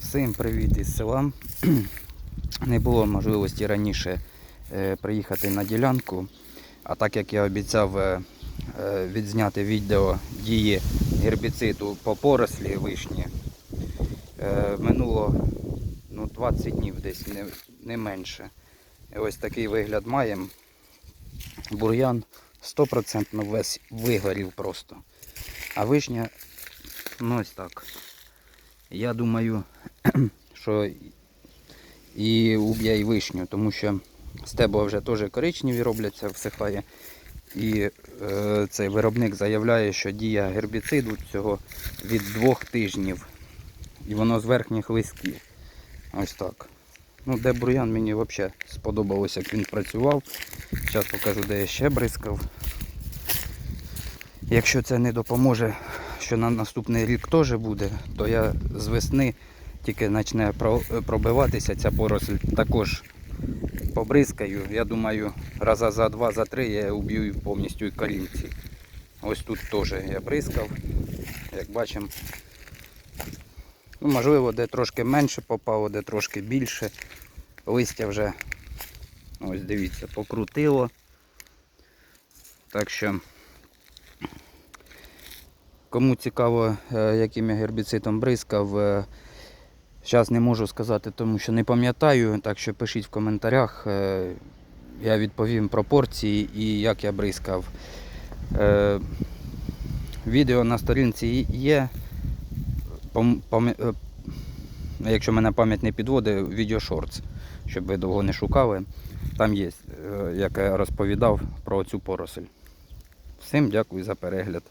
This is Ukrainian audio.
Всім привіт із села. Не було можливості раніше е, приїхати на ділянку. А так як я обіцяв е, е, відзняти відео дії гербіциду по порослі вишні, минуло ну, 20 днів десь, не, не менше. Ось такий вигляд маємо. Бур'ян 100% весь вигорів просто. А вишня, ну ось так. Я думаю, що і уб'є і вишню, тому що стебла вже теж коричневі робляться, всихає. І е, цей виробник заявляє, що дія гербіциду цього від двох тижнів. І воно з верхніх листків. Ось так. Ну, де бур'ян мені взагалі сподобалося, як він працював. Зараз покажу, де я ще бризкав. Якщо це не допоможе, що на наступний рік теж буде, то я з весни тільки почне пробиватися ця поросль, також побризкаю. Я думаю, раза за два, за три я уб'ю повністю і корінці. Ось тут теж я бризкав, як бачимо. Ну, можливо, де трошки менше попало, де трошки більше. Листя вже, ось дивіться, покрутило. Так що Кому цікаво, е, яким я гербіцидом бризкав, зараз не можу сказати, тому що не пам'ятаю, так що пишіть в коментарях. е, Я відповім пропорції і як я бризкав. Е, Відео на сторінці є. Е, Якщо мене пам'ять не підводить, відео шортс, щоб ви довго не шукали. Там є, як я розповідав про цю поросль. Всім дякую за перегляд.